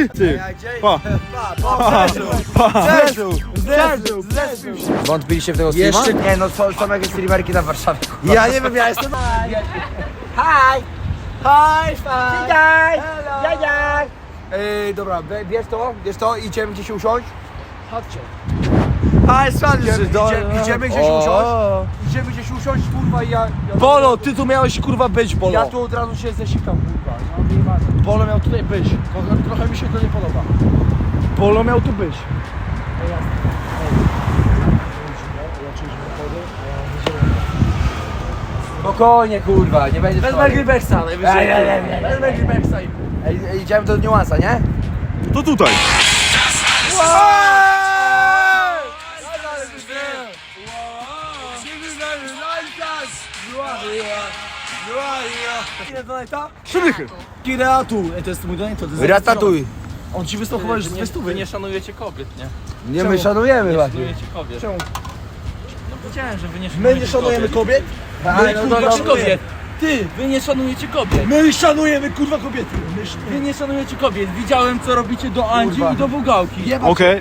Ty, ty. Pa. Wątpiliście w tego streama? Jeszcze- Nie, no są, są jakieś streamerki na Warszawie. Ja nie wiem, ja jestem... Hi! Hi, fine. Witaj! Hello. Ej, dobra, bie- bierz to, bierz to, idziemy gdzieś usiąść. Chodźcie. Hi, Sanders. Idziemy, idziemy, idziemy gdzieś O. usiąść. Idziemy gdzieś usiąść, kurwa, i ja... ja Bolo, ty tu miałeś kurwa być, Bolo. Ja tu od razu się zesikam, kurwa. No, wyjebane. Bolo miał tutaj być. Trochę- Trochę mi się to nie podoba. Bolo miał tu być. Spokojnie, kurwa, nie będzie Bez twoje. Mergrybexa najwyżej. Ej, ej, ej, ej. Ej, ej, idziemy do niuansa, nie? To tutaj. Ile donata? Trzy dychy. Kireatu. Ej, to jest mój donate, to jest Ratatuj. On ci wysłał chyba już z stówy. Wy nie szanujecie kobiet, nie? Nie, my szanujemy Nie właśnie. szanujecie kobiet. Czemu? No powiedziałem, że wy nie szanujecie My nie szanujemy kobiet. kobiet? Ale My no, kurwa szanujemy. kobiet. Ty, wy nie szanujecie kobiet. My szanujemy kurwa kobiety. My sz- Wy nie szanujecie kobiet. Widziałem co robicie do Andzi Kurwa. i do Bugałki. Jebać Okej.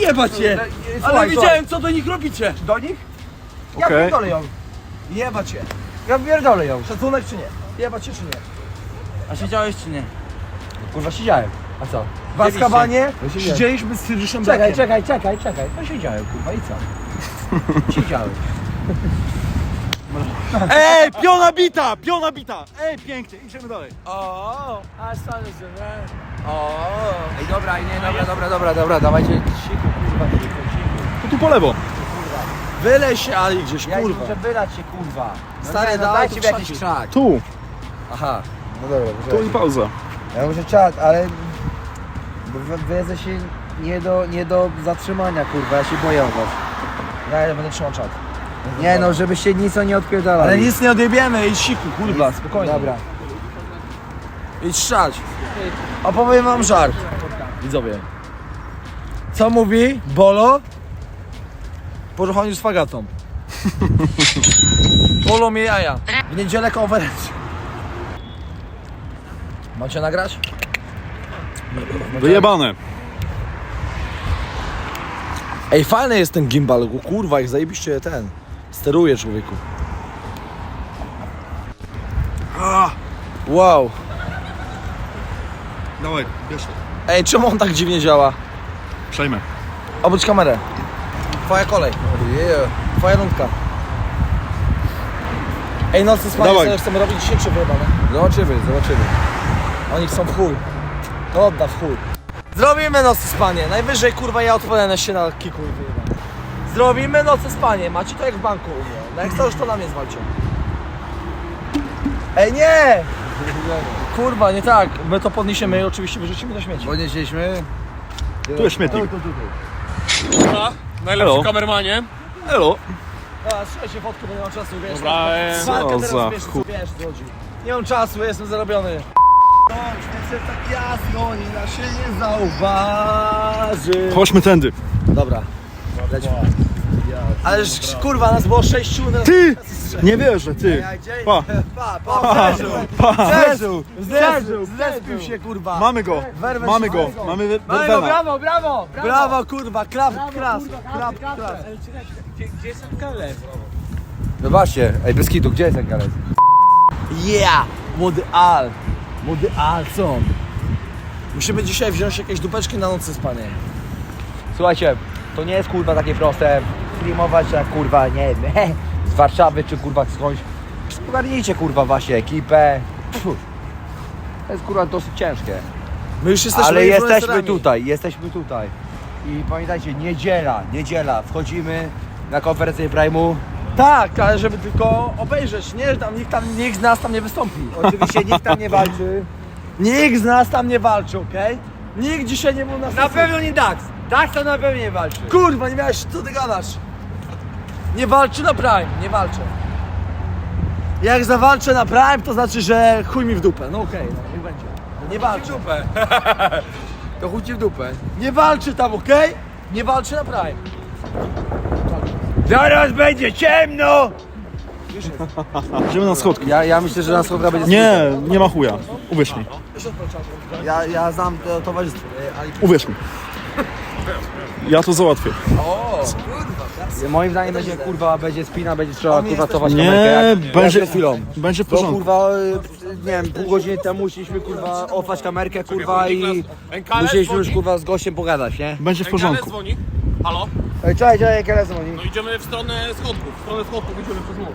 Jebać je. Ale Słuchaj, widziałem co do nich robicie. Do nich? Ja Okej. pierdolę ją. Jebać je. Ja pierdolę ją. Szacunek czy nie? Jebać je czy nie? A siedziałeś czy nie? Kurwa, siedziałem. A co? W Azkabanie No siedziałem. siedzieliśmy z Syryszem Czekaj, czekaj, czekaj, czekaj. No siedziałem, kurwa, i co? Siedziałem. Ej, piona bita, piona bita. Ej, pięknie, idziemy dalej. O, a stary z O. Ej, dobra, nie, dobra, dobra, dobra, dobra, dawajcie siku, kurwa, siku, siku. To tu po lewo. Wylej się Ali gdzieś, Ja kurwa. muszę wylać się, kurwa. No Stary, nie, no tu mi jakiś krzaki. krzak. Tu, Aha. No dobra, tu i pauza. Ja muszę czat, ale... Bo wy, wy jesteście nie do, nie do zatrzymania, kurwa, ja się boję o was. Ja, ja będę trzymał czat. Nie no, żebyście nic o nie odpierdalali. Ale nic nie odjebiemy, idź siku, kurwa, spokojnie. Dobra. Idź szać. Opowiem wam żart. Widzowie. Co mówi Bolo po ruchaniu z fagatą? Bolo mnie jaja. W niedzielę konferencja. Macie nagrać? Wyjebane. Ej, fajny jest ten gimbal, kurwa, jak zajebiście ten. Steruje człowieku. Wow. Dawaj, bierz. Ej, czemu on tak dziwnie działa? Przejmę. Obróć kamerę. Twoja kolej. Yeah. Twoja rundka. Ej, nocny spanie Dawaj. sobie chcemy robić dzisiaj czy wyjebane? Zobaczymy, zobaczymy. Oni chcą w chuj. To odda w chuj. Zrobimy nocne spanie. Najwyżej kurwa ja odpowiadam się na kiku i wyjebane. Zrobimy nocne spanie. Macie to jak w banku u mnie. No jak chcesz to na mnie zwalcie. Ej nie! Kurwa, nie tak. My to podniesiemy i oczywiście wyrzucimy do śmieci. Podnieśliśmy. Tu jest śmietnik. Najlepszy Hello. kamermanie. Elo. A, trzymaj się fotkę, bo nie mam czasu, wiesz. Dobra, no, em, Walkę co teraz, za wiesz, chuj. co wiesz, co chodzi. Nie mam czasu, jestem zarobiony. No, świecę tak jasno, oni na się nie zauważy. Chodźmy tędy. Dobra, lecimy. Ależ kurwa, nas było sześciu. no. Ty! Nie wierzę, ty. Pa. Pa, pa, zderzył, zderzył, zdespił się kurwa. Mamy go, Werwę mamy go, mamy go. mamy we- Mamy go, Werwena. brawo, brawo, brawo kurwa, klap, klas, klap, klas. Gdzie jest ten kaler? No właśnie, ej, bez kitu, gdzie jest ten galet? Yeah! Młody Al! Młody Al, co on? Musimy dzisiaj wziąć jakieś dupeczki na nocy spanie. Słuchajcie, to nie jest kurwa takie proste streamować jak kurwa, nie wiem, z Warszawy czy kurwa skądś. Ogarnijcie kurwa właśnie ekipę. Pfu. To jest kurwa dosyć ciężkie. My już jesteśmy Ale jesteśmy influencerami. tutaj, jesteśmy tutaj. I pamiętajcie, niedziela, niedziela, wchodzimy na konferencję Prime'u. Tak, ale żeby tylko obejrzeć, nie, że tam nikt, tam, nikt z nas tam nie wystąpi. Oczywiście nikt tam nie walczy. Nikt z nas tam nie walczy, okej? Nikt dzisiaj nie był na Na sesji. pewno nie Dax. Dax to na pewno nie walczy. Kurwa, nie miałeś, co ty gadasz? Nie walczy na Prime, nie walczę. Jak zawalczę na Prime, to znaczy, że chuj mi w dupę. No okej, no niech będzie. Nie walczy. dupę. To chuj ci w dupę. Nie walczy tam, okej? Nie walczy na Prime. Zaraz będzie ciemno! Idziemy na schodki. Ja, ja myślę, że na schodkach będzie Nie, nie ma chuja. Uwierz mi. Ja, ja znam to towarzystwo. Uwierz mi. Ja to załatwię. Moim zdaniem będzie kurwa, będzie spina, będzie trzeba kurwa cofać Nie, kamerkę jak, będzie, jak przed chwilą. będzie w Bo porządku. kurwa, y, nie wiem, pół godziny temu musieliśmy kurwa ofać kamerkę kurwa i musieliśmy już kurwa z gościem pogadać, nie? Będzie w porządku. dzwoni. Halo? Ej, czekaj, czekaj, jak dzwoni. No idziemy w stronę schodków. W stronę schodków idziemy przez mur.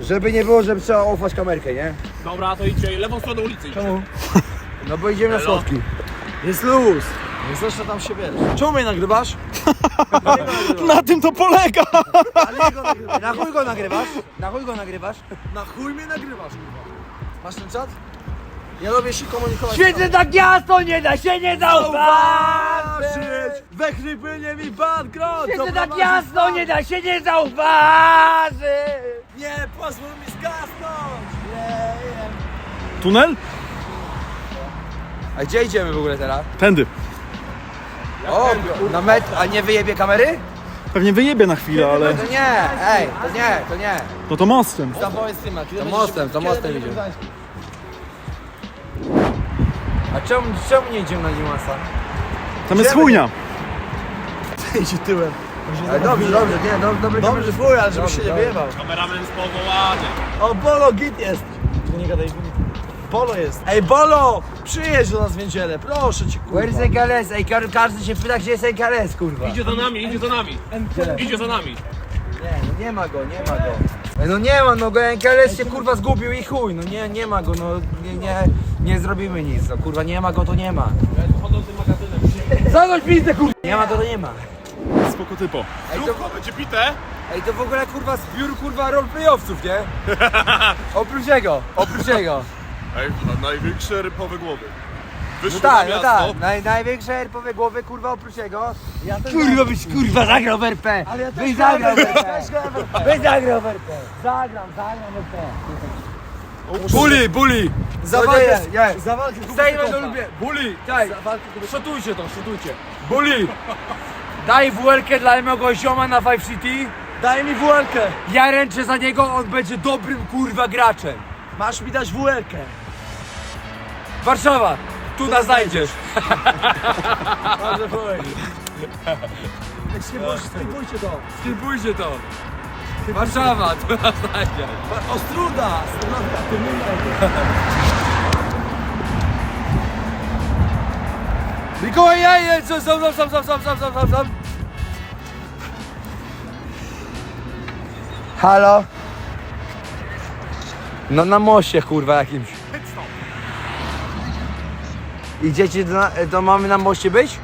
Żeby nie było, że trzeba ofać kamerkę, nie? Dobra, to idźcie lewą stronę ulicy. Idźcie. No bo idziemy na schodki. Jest luz. Zresztą tam się wiesz. Czemu mnie nagrywasz? Na tym to polega! Na chuj go nagrywasz? Na chuj go nagrywasz? Na chuj mnie nagrywasz, kurwa. Masz ten czat? Ja lubię się komunikować. Świecę tak jasno, nie da się nie zauważyć! We chrypynie mi background! Świecę tak jasno, nie da się nie zauważyć! Nie, pozwól mi zgasnąć! Tunel? A gdzie idziemy w ogóle teraz? Tędy. O, na metr, a nie wyjebie kamery? Pewnie wyjebie na chwilę, ale... To nie, ej, to nie, to nie. No to mostem. To mostem, to mostem idziemy. A czemu, czemu nie idziemy na niuansa? Tam jest chujnia. Idzie tyłem. Ale dobrze, dobrze, nie, do, dobry Dobrze, chuj, ale żeby się nie Dobrze, wyjebał. Kameramen z powołany. O, Bolo, git jest! Tu nie gadaj Bolo jest. Ej, Bolo! Przyjedź do nas w niedzielę, proszę cię, kurwa. Where is NKLS? Ej, ka- każdy się pyta, gdzie jest NKLS, kurwa. Idzie za nami, idzie za nami. Idzie za nami. Nie, no nie ma go, nie ma go. Ej, no nie ma, no go NKLS się kurwa zgubił i chuj, no nie, nie ma go, no nie, nie, nie zrobimy nic, no kurwa nie ma go, to nie ma. Zagość pizdę, kurwa! Nie ma go, to nie ma. Spoko typo. Ej, to, Trupko będzie bite. ej, to w ogóle kurwa zbiór kurwa roleplayowców, nie? Oprócz jego, oprócz jego. Ej, największe rypowe głowy. No tak, no tak, Naj, największe erpowe głowy kurwa oprócz jego. Kurwa byś kurwa zagrał w RP! Ale ja też Byś grałem zagrał w RP, też. Byś zagrał w RP! Zagram, zagram w RP! Buli, buli! Za No walkę, nie, nie. za walkę kupię Zdejmę kopa. to lubię! Buli! Daj! Za walkę kupię Szotujcie to, szotujcie! Buli! Daj WL-kę dla mojego zioma na Five City. Daj mi WL-kę! Ja ręczę za niego, on będzie dobrym kurwa graczem. Masz mi dać WL-kę! Warszawa! Tu nas znajdziesz! Dobrze, wuj. Skipujcie to! Skipujcie to! Warszawa! Tu nas znajdziesz! Ostruda! Ostruda, ty Mikołaj, sam, sam, sam, sam, sam, sam, sam, sam, sam. Halo? No na moście kurwa jakimś. Idziecie do, do mamy na moście być?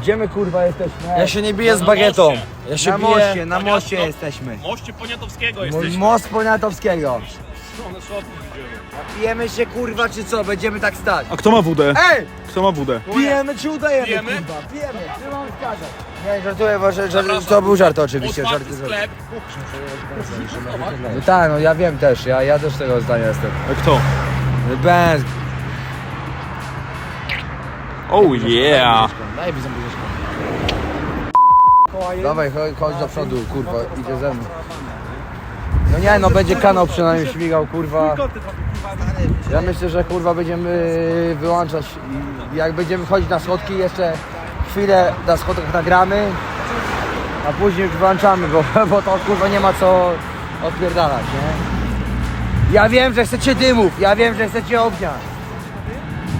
Gdzie my kurwa jesteśmy? Ja się nie biję z Na bagietą. Ja się na biję... moście, na moście jesteśmy. Moście Poniatowskiego jesteśmy. Most Poniatowskiego. Pijemy się kurwa czy co? Będziemy tak stać. A kto ma wódę? Ej! Kto ma wódę? Pijemy czy udajemy, Pijemy? kurwa? Pijemy! Trzymam wskazać. Nie, żartuję, bo że, że, to był żart oczywiście. Żart, Otwarty sklep. No tak, no ja wiem też, ja, ja też tego zdania jestem. A kto? Benz. Oh yeah! Buzieczkę. Dawaj, chodź, do przodu, kurwa, idzie ze mną. No nie, no będzie kanał przynajmniej śmigał, kurwa. Ja myślę, że kurwa będziemy wyłączać i jak będziemy wchodzić na schodki, jeszcze chwilę na schodkach nagramy, a później wyłączamy, bo, bo to kurwa nie ma co odpierdalać, nie? Ja wiem, że chcecie dymów, ja wiem, że chcecie ognia.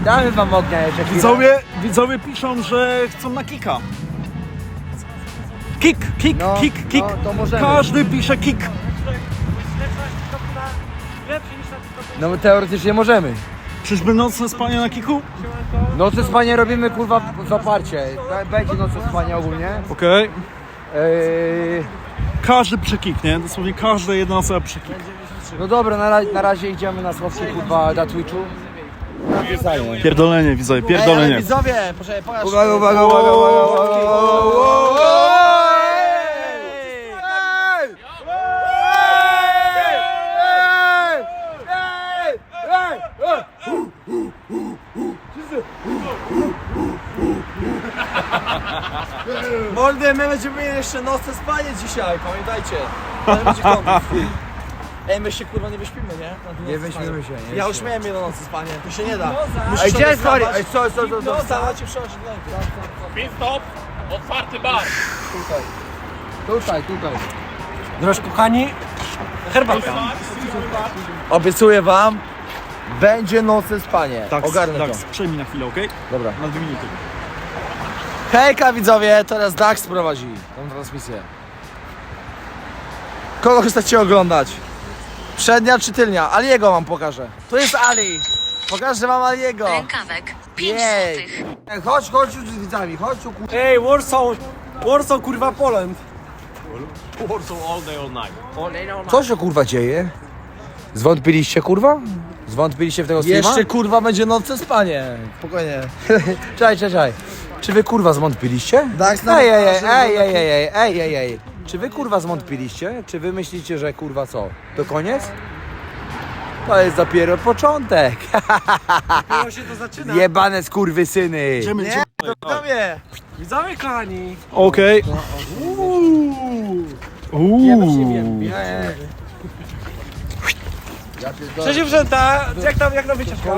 Damy wam ognia jeszcze chwilę. Widzowie, widzowie piszą, że chcą na kika. Kick, kick, No, kick, kick. no, to możemy. Każdy pisze kick. No teoretycznie możemy. Czyżby nocne spanie na kiku? Noce spania robimy kurwa w oparcie. Będzie noce spania ogólnie. Okej. Eee, Każdy przekiknie, dosłownie każda jedna osoba no dobra, na, ra- na razie idziemy na słodkie kurwa na Twitchu. Pierdolenie, widzowie, Ej, ale pierdolenie. widzowie, poczekaj, pokaż. Uwaga, uwaga, uwaga, uwaga, uwaga, Mordy, my będziemy mieli jeszcze nocne spanie dzisiaj, pamiętajcie. Nie będzie. Ej, my się kurwa nie wyśpimy, nie? Na tym Nie nocnym wyśpimy się, nie Ja już wyśpimy. miałem jedno nocy spanie, to się nie da. Ej, gdzie jest Mari? Ej, co, co, co, co? Wstała ci przechodzi do lęku. Pit stop, otwarty bar. Tutaj, tutaj. Droż kochani, herbatka. Obiecuję wam, będzie nocne spanie. Tak, Ogarnę tak, to. przejmij na chwilę, okej? Dobra. Na dwie minuty. Hejka widzowie, teraz Dax prowadzi tą transmisję. Kogo chcecie oglądać? Przednia czy tylnia? Aliego wam pokażę. Tu jest Ali. Pokażę wam Aliego. Rękawek. 5 Chodź, chodź już z widzami, chodź u kur... Ej, Warsaw! Warsaw, kurwa, Poland! Warsaw all day, all night. Co się kurwa dzieje? Zwątpiliście kurwa? Zwątpiliście w tego streama? Jeszcze kurwa będzie nocne spanie. Spokojnie. Czaj, czaj, czaj. Czy wy kurwa zwątpiliście? Tak, Dax nam tak, tak. Ej, ej, ej, ej, ej, ej, ej, ej, ej. Czy wy kurwa zwątpiliście? Czy wy myślicie, że kurwa co? To koniec? To jest dopiero początek. Dopiero się to zaczyna. Jebane skurwysyny. Idziemy, Nie, widzowie. Widzowie kochani. Okej. Uuu. Cześć dziewczęta, jak tam, jak tam wycieczka?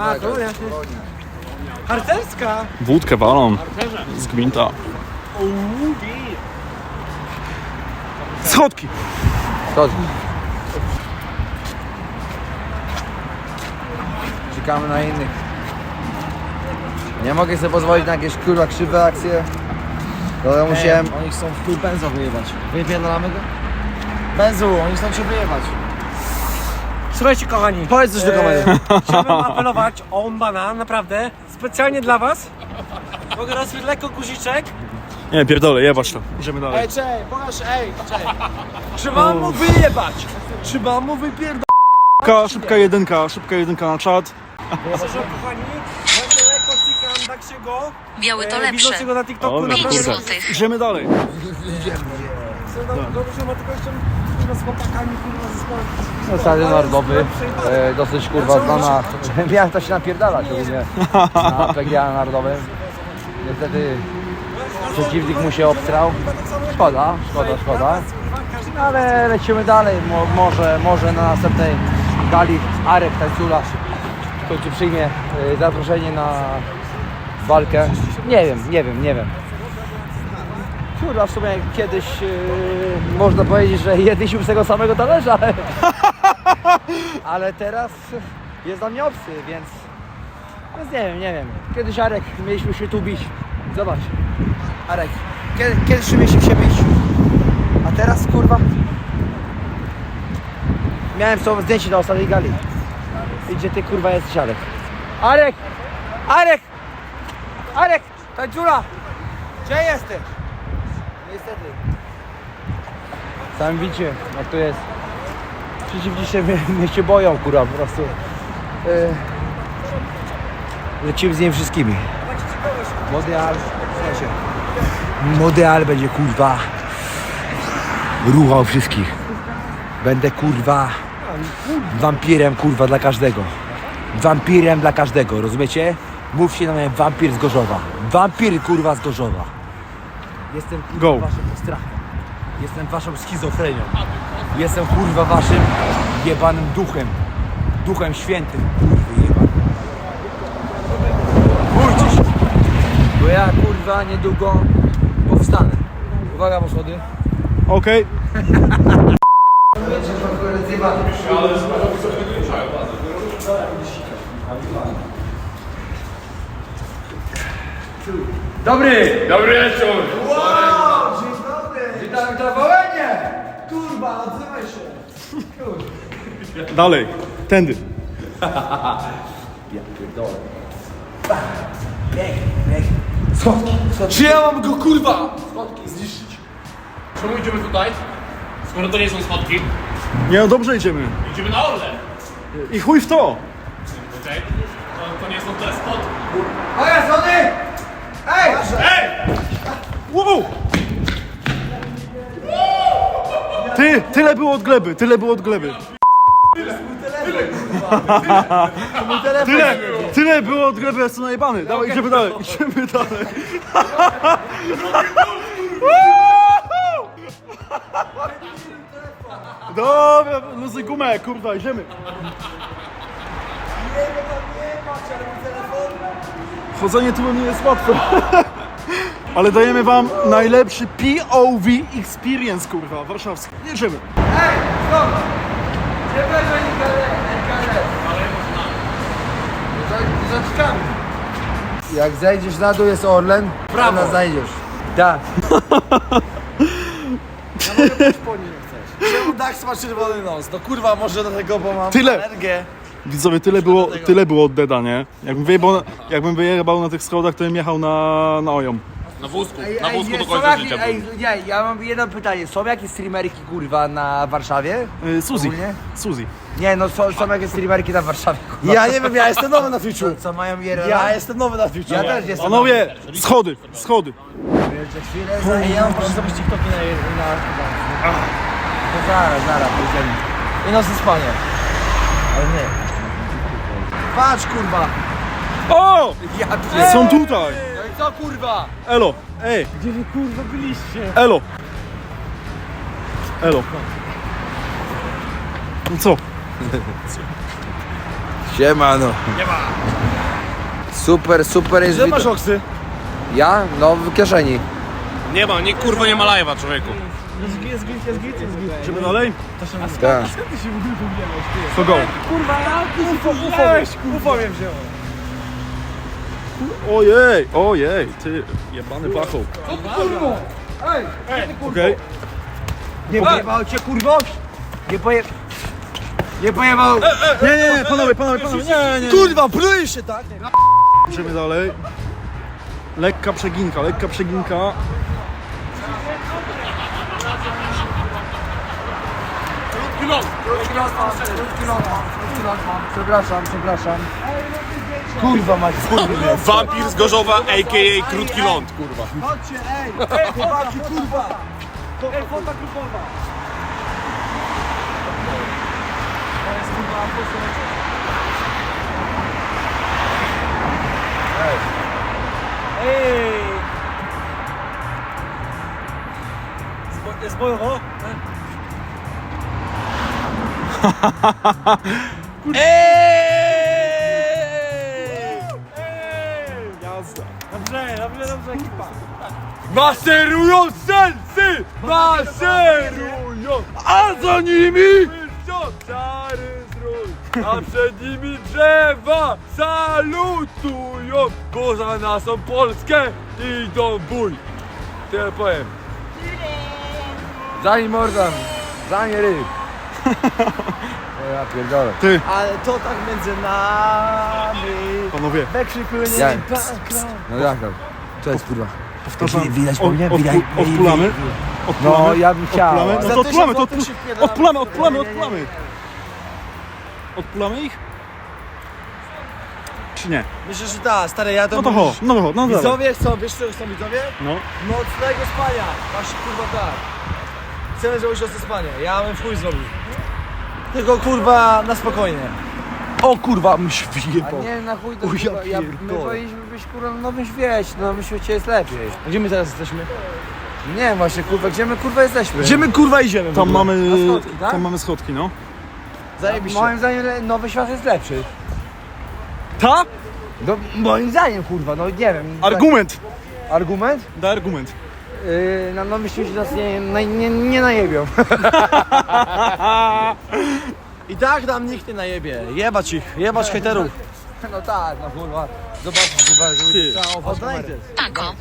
A, kolonia. Harcerska. Wódkę walą z gwinta. Schodki. Chodź. Czekamy na innych. Nie mogę sobie pozwolić na jakieś kurwa krzywe akcje. To ja musiałem... Oni chcą w pół benza wyjebać. Wypierdolamy go? Benzu, oni chcą cię wyjebać. Słuchajcie kochani, Powiedz coś do kamery. chciałbym apelować o Umbana, naprawdę, specjalnie dla was. Mogę rozwieć lekko guziczek. Nie, pierdolę, jebać to. Idziemy dalej. Ej, czej, pokaż, ej, czej. Czy mam mu wyjebać? Czy mam mu wypierdolać? Szybka, szybka jedynka, szybka jedynka na czat. Proszę kochani, właśnie lekko cikam Daxiego. Biały to e, lepsze. Widzącego na TikToku, O, 5 naprawdę. kurde. złotych. Idziemy dalej. Dobrze, ma tylko jeszcze kurwa, z chłopakami kurwa ze składu. Stadion No, Narodowy, e, dosyć kurwa znana. Miałem to się napierdalać ogólnie na PGA Narodowym. Niestety przeciwnik mu się obstrał. Szkoda, szkoda, szkoda. No, Ale lecimy dalej. Mo, może, może na następnej gali Arek Tańcula w końcu przyjmie e, zaproszenie na walkę. Nie wiem, nie wiem, nie wiem. Kurwa, w sumie kiedyś e, można powiedzieć, że jedliśmy z tego samego talerza, ale, ale teraz jest dla mnie obcy, więc, więc nie wiem, nie wiem. Kiedyś Arek mieliśmy się tu bić. Zobacz. Arek, kiedy, kiedyś mieliśmy się bić. A teraz kurwa. Miałem tobą zdjęcie na ostatniej gali. I gdzie ty kurwa jesteś Arek? Arek! Arek! Arek! Tańcula! Gdzie jesteś? Niestety. Sam widzicie, jak to jest. Przeciwni się mnie, mnie się boją, kurwa, po prostu. Yy, lecimy z nimi wszystkimi. Młody Al, słuchajcie. Młody Al będzie, kurwa, ruchał wszystkich. Będę, kurwa, wampirem, kurwa, dla każdego. Wampirem dla każdego, rozumiecie? Mówcie na mnie wampir z Gorzowa. Wampir, kurwa, z Gorzowa. Jestem kurwa Go. waszym strachem. Jestem waszą schizofrenią. Jestem kurwa waszym jebanym duchem. Duchem świętym. Kurwy jebany. Bójcie się. Bo ja kurwa niedługo wstanę. Uwaga, poszłody. Okej. Dobry! Dobry wieczór! Wow! Dzień dobry! Witam, witam Wołenie! Kurwa, odzywaj się! Kurwa. Dalej. Tędy. Ja pierdolę. Bieg, bieg. Schodki. Czy ja mam go kurwa zniszczyć? Czemu idziemy tutaj? Skoro to nie są schodki, Nie no, dobrze idziemy. idziemy na Orle. I chuj w to. Okej? To, to nie są te schodki. Uwaga, schody! Ej! Ej! Wow! Ty, tyle było od gleby, tyle było od gleby. mój telefon Tyle, tyle było od bo jestem najebany. Dawaj, idziemy dalej, idziemy dalej. Dobra, luzy gumę, kurwa, idziemy. Chodzenie tu nie jest łatwe. Ale dajemy wam najlepszy POV experience, kurwa, warszawski. Jedziemy. Jak zejdziesz na dół jest Orlen, to nas znajdziesz. Tak. Czemu Dax ma czerwony nos? No kurwa, może dlatego, bo mam Tyle. alergię. Widzowie, tyle było, tyle było od Deda, nie? Jakbym wyjebał, na- jakbym wyjebał na tych schodach, to bym jechał na, na ojom. Na wózku, Ej, na ej, wózku do są końca jakieś- życia. Ej, nie, ja mam jedno pytanie. Są jakieś streamerki kurwa na Warszawie? Y, Suzy, Ogólnie? Suzy. Nie, no są, są jakieś streamerki na Warszawie. kurwa. Ja nie wiem, ja jestem nowy na Twitchu. Co, co mają IRL? Ja jestem nowy na Twitchu. Ja też jestem. Panowie, schody, schody. Jeszcze chwilę, Ej, ja mam proszę zobaczyć TikToki na... na... To zaraz, zaraz, pójdziemy. I nocne spanie. Ale nie. Patrz kurwa. O! Ja pier... Są tutaj! Co kurwa? Elo, ej, Gdzie wy kurwa byliście? elo. Elo. No co? Siemano. Super, super jest Gdzie masz widok. oksy? Ja? No w kieszeni. Nie ma, nie kurwa nie ma live'a człowieku. Jest git, jest git, jest git, jest git. Idziemy dalej? Tak. To go. UFO, UFO, UFO mnie wzięło. Ojej, ojej, ty jebany pachoł. Okej. Nie pojebało cię kurwo? Nie poje... Nie pojebało... Nie, nie, nie, panowie, panowie, panowie, nie, nie. Kurwa, plujesz się tak? Idziemy dalej. Lekka przeginka, lekka przeginka. Przepraszam, przepraszam. Kurwa mać, kurwa. Wampir z Gorzowa, a.k.a. Krótki Ląd, kurwa. Chodźcie, ej! Ej, chłopaki, kurwa! Ej, fota grupowa! Ej! Zbo- Jest bojowo? Jazda. Maserują sensy! Maserują! A za nimi! Czary zdrój! A przed nimi drzewa salutują! Bo za naszą Polskę idą bój! Tyle powiem. Za nim mordam. Za nie ryb. Ja pierdolę. Ty, Ale to tak między nami panowie, Wykrzykuje Ja- background No jak tam? Co jest kurwa? powtarzam. Wi- widać po mnie? Widać- Odpulamy? No ja bym chciał. Odpulamy? No to tysiąc odpulamy, to odpulamy, odpulamy, odpulamy. Odpulamy ich? Czy nie? Myślę, że tak, stary, ja to No to ho, no to ho, no dobra. Widzowie chcą, wiesz co chcą widzowie? No. Nocnego spania! Właśnie kurwa tak. Chcemy zrobić nocne spanie. Ja bym w chuj zrobił. Tylko kurwa na spokojnie. O kurwa, my się A wyjebał. nie, na chuj O, ja kurwa, ja, my pierdolę. powinniśmy być kurwa w nowym świecie, w nowym świecie jest lepiej. Gdzie my teraz jesteśmy? Nie właśnie kurwa, gdzie my kurwa jesteśmy? Gdzie my kurwa idziemy? w Tam ogóle? mamy, Na schodki, tak? tam mamy schodki, no. Zajebiście. Moim zdaniem le- nowy świat jest lepszy. Ta? No, moim zdaniem kurwa, no nie wiem. Argument. Tak, argument? Daj argument. Yy, na nowym świecie nas nie, nie, nie, nie najebią. I tak nam nikt nie najebie. Jebać ich, jebać hejterów. No tak, no kurwa. Zobaczcie kurwa, żeby Ty. Pako.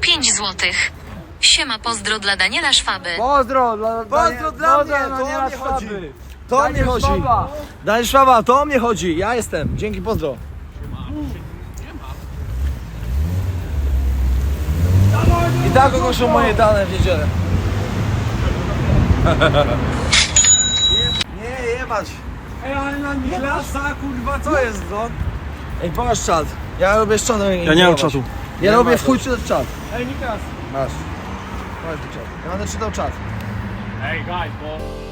5 złotych. Siema pozdro dla Daniela Szwaby. Pozdro dla, Pozdro dla mnie, no to nie o mnie chodzi. szwaby. To o mnie Daniel chodzi. Szwaba. Daniel Szwaba, to o mnie chodzi. Ja jestem. Dzięki, pozdro. I tak ogłoszą moje dane w niedzielę. Nie, jebać. Ej, ale na Niklasa, kurwa, co jest to? Ej, pokaż czat. Ja robię z czatem. Ja nie mam czatu. Ja robię w chuj czytać czat. Ej, Niklas. Masz. Ja będę czytał czat. Ej, guys, bo